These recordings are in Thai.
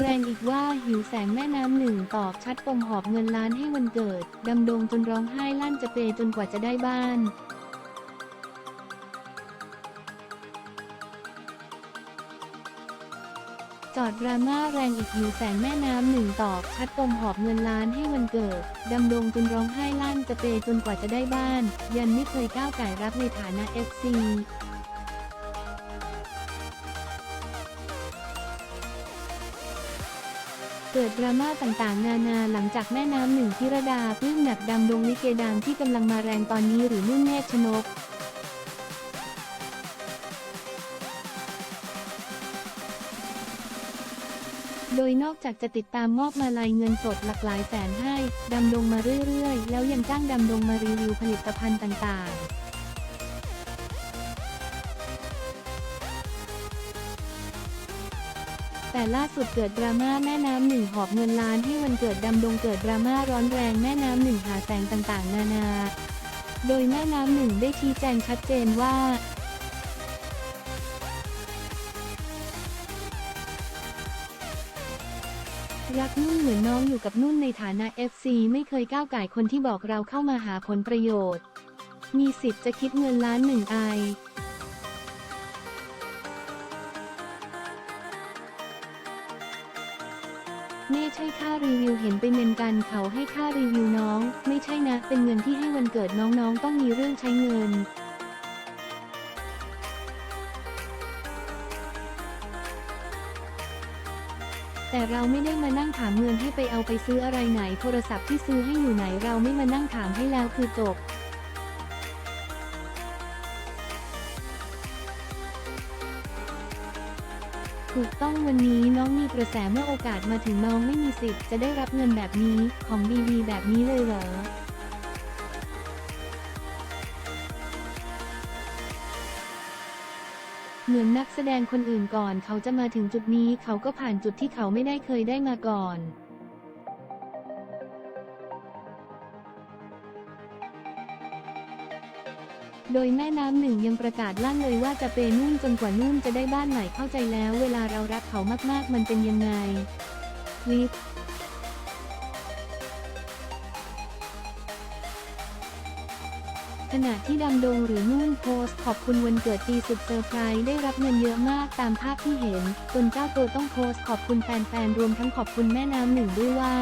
แรงอีกว่าหิวแสงแม่น้ำหนึ่งตอบชัดปมหอบเงินล้านให้วันเกิด ดำดงจนร้องไห้ลั่นจะเปจนกว่าจะได้บ้านจอดดราม่าแรงอีกหิวแสงแม่น้ำหนึ่งตอบชัดปมหอบเงินล้านให้วันเกิด ดำดงจนร้องไห้ลั่นจะเปจนกว่าจะได้บ้าน ยันไม่เคยก้าวไก่รับในฐานะ FC เกิดดราม่าต่างๆ นานาหลังจากแม่น้ำหนึ่งพิรดาปลื้มหนักดำดงลิเกดังที่กำลังมาแรงตอนนี้หรือนุ่นเนตรชนกโดยนอกจากจะติดตามมอบมาลัยเงินสดหลักหลายแสนให้ ดำดงมาเรื่อยๆ แล้วยังจ้างดำดงมารีวิวผลิตภัณฑ์ต่างๆ แต่ล่าสุดเกิดดราม่าแม่น้ำหนึ่งหอบเงินล้านให้วันเกิดดำดงเกิดดราม่าร้อนแรงแม่น้ำหนึ่งหาแสงต่างๆ นานา โดยแม่น้ำหนึ่งได้ชี้แจงชัดเจนว่ารักนุ่นเหมือนน้องอยู่กับนุ่นในฐานะ FC ไม่เคยก้าวไก่คนที่บอกเราเข้ามาหาผลประโยชน์ มีสิทธิ์จะคิดเงินล้านหนึ่งไอ ไม่ใช่ค่ารีวิวเห็นไปเมนกันเขาให้ค่ารีวิวน้อง ไม่ใช่นะ เป็นเงินที่ให้วันเกิดน้องๆ ต้องมีเรื่องใช้เงินแต่เราไม่ได้มานั่งถามเงินให้ไปเอาไปซื้ออะไรไหน โทรศัพท์ที่ซื้อให้อยู่ไหนเราไม่มานั่งถามให้แล้วคือจบ ถูกต้องวันนี้น้องมีกระแสเมื่อโอกาสมาถึงน้องไม่มีสิทธิ์จะได้รับเงินแบบนี้ของดีๆแบบนี้เลยเหรอเหมือนนักแสดงคนอื่นก่อนเขาจะมาถึงจุดนี้เขาก็ผ่านจุดที่เขาไม่ได้เคยได้มาก่อน โดยแม่น้ำหนึ่งยังประกาศลั่นเลยว่าจะเปนุ่นจนกว่านุ่นจะได้บ้านใหม่เข้าใจแล้ว เวลาเรารักเขามากๆ มันเป็นยังไงลิฟขณะที่ดำดงหรือนุ่นโพสขอบคุณวันเกิดปีสุดเซอร์ไพรส์ได้รับเงินเยอะมากตามภาพที่เห็นจนเจ้าตัวต้องโพสขอบคุณแฟนๆรวมทั้งขอบคุณแม่น้ำหนึ่งด้วยว่า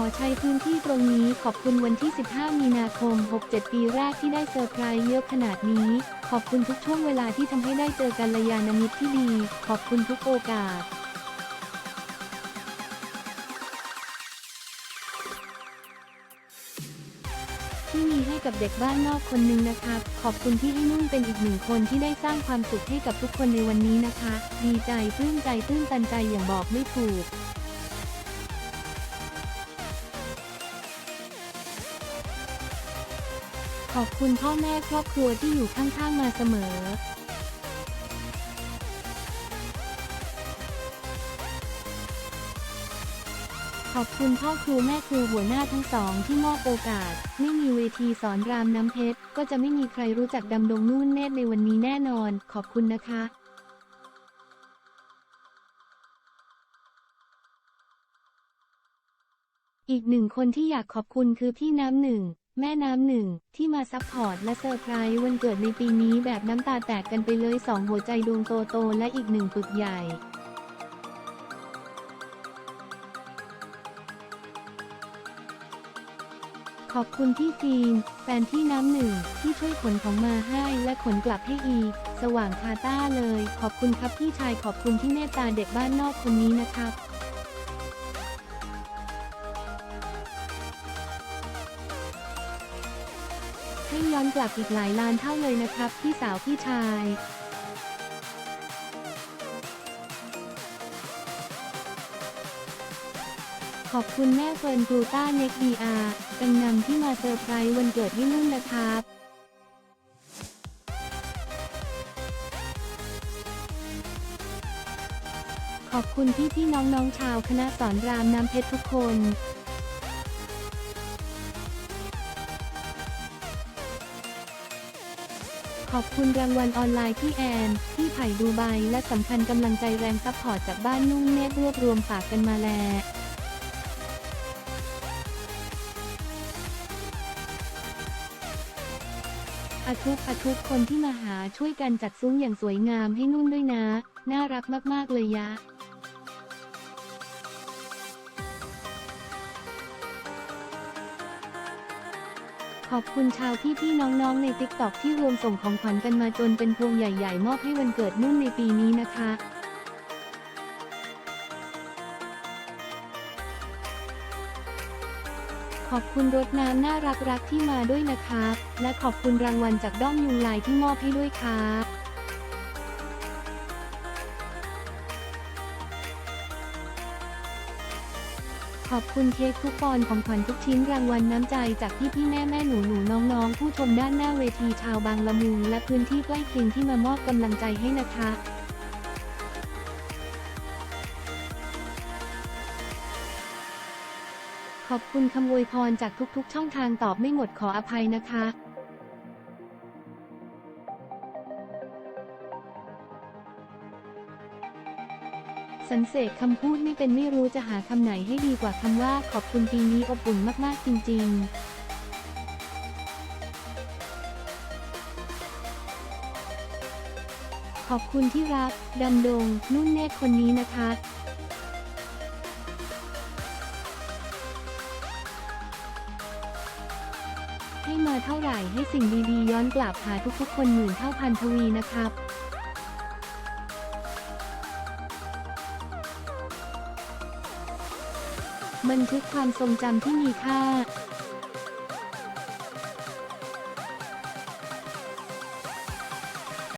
อใช้พื้นที่ตรงนี้ขอบคุณวันที่ 15 มีนาคม 67 ปีแรกที่ได้เซอร์ไพรส์เยอะขนาดนี้ ขอบคุณทุกช่วงเวลาที่ทำให้ได้เจอกันระยาณมิตรที่ดี ขอบคุณทุกโอกาสที่มีให้กับเด็กบ้านนอกคนหนึ่งนะครับขอบคุณที่ให้นุ่นเป็นอีกหนึ่งคนที่ได้สร้างความสุขให้กับทุกคนในวันนี้นะคะ ดีใจปลื้มใจตื้นตันใจอย่างบอกไม่ถูก ขอบคุณพ่อแม่ครอบครัวที่อยู่ข้างๆมาเสมอขอบคุณพ่อครูแม่ครูหัวหน้าทั้งสองที่มอบโอกาส ไม่มีเวทีสอนรามน้ำเพชร ก็จะไม่มีใครรู้จักดำดงนุ่นเนตรในวันนี้แน่นอน ขอบคุณนะคะ อีกหนึ่งคนที่อยากขอบคุณคือพี่น้ำหนึ่ง แม่น้ำหนึ่งที่มาซัพพอร์ตและเซอร์ไพรส์วันเกิดในปีนี้แบบน้ำตาแตกกันไปเลยสองหัวใจดวงโตโตและอีกหนึ่งปึกใหญ่ขอบคุณพี่ฟิล์มแฟนที่น้ำหนึ่งที่ช่วยขนของมาให้และขนกลับให้อีสว่างคาต้าเลย ขอบคุณครับพี่ชายขอบคุณที่เมตตาเด็กบ้านนอกคนนี้นะครับ ให้ย้อนกลับอีกหลายล้านเท่าเลยนะครับพี่สาวพี่ชายขอบคุณแม่เฟิร์นกรูต้าเน็กดีอาร์กังนนำที่มาเซอร์ไพรส์วันเกิดให้นุ่นนะครับ ขอบคุณพี่พี่ๆน้องๆชาวคณะสอนรามน้ำเพชรทุกคน อบคุณรางวัลออนไลน์ที่แอน ที่ไผ่ดูไบและสำคัญกำลังใจแรงซัพพอร์ตจากบ้านนุ่งเนตรรวบรวมฝากกันมาแลอาทุกอาทุกคนที่มาหาช่วยกันจัดซุ้มอย่างสวยงามให้นุ่นด้วยนะ น่ารักมาก ๆ เลยยะ ขอบคุณชาวพี่พี่น้องๆในติ๊กต็อกที่รวมส่งของขวัญกันมาจนเป็นพวงใหญ่ ๆ มอบให้วันเกิดนุ่นในปีนี้นะคะขอบคุณรถน้ำน่ารักรักๆที่มาด้วยนะครับ และขอบคุณรางวัลจากด้อมยุงลายที่มอบให้ด้วยครับ ขอบคุณเค้กทุกปอนของขวัญทุกชิ้นรางวัลน้ำใจจากพี่พี่แม่แม่หนูหนูน้องน้องๆ ผู้ชมด้านหน้าเวทีชาวบางละมุงและพื้นที่ใกล้เคียงที่มามอบกำลังใจให้นะคะขอบคุณคำอวยพรจากทุกๆ ช่องทางตอบไม่หมดขออภัยนะคะ สันเสกคำพูดไม่เป็นไม่รู้จะหาคำไหนให้ดีกว่าคำว่าขอบคุณปีนี้อบอุ่นมากๆจริง ๆขอบคุณที่รัก ดันดง นุ่นเนตรคนนี้นะคะ ให้มาเท่าไหร่ให้สิ่งดีๆ ย้อนกลับหาทุกๆคนหมื่นเท่าพันทวีนะครับ บันทึกความทรงจำที่มีค่า